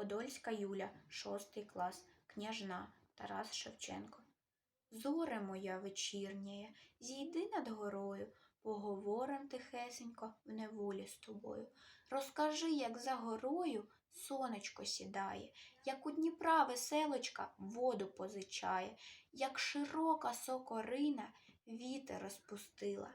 Подольська Юля, шостий клас, княжна Тарас Шевченко. Зоре моя вечірнє, зійди над горою, поговорим тихесенько в неволі з тобою. Розкажи, як за горою сонечко сідає, як у Дніпра веселочка воду позичає, як широка сокорина вітер розпустила,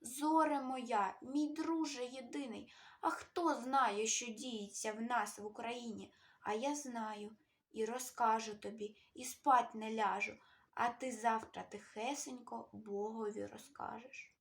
Зоре моя, мій друже єдиний, а хто знає, що діється в нас в Україні? А я знаю і розкажу тобі, і спать не ляжу, а ти завтра тихесенько Богові розкажеш.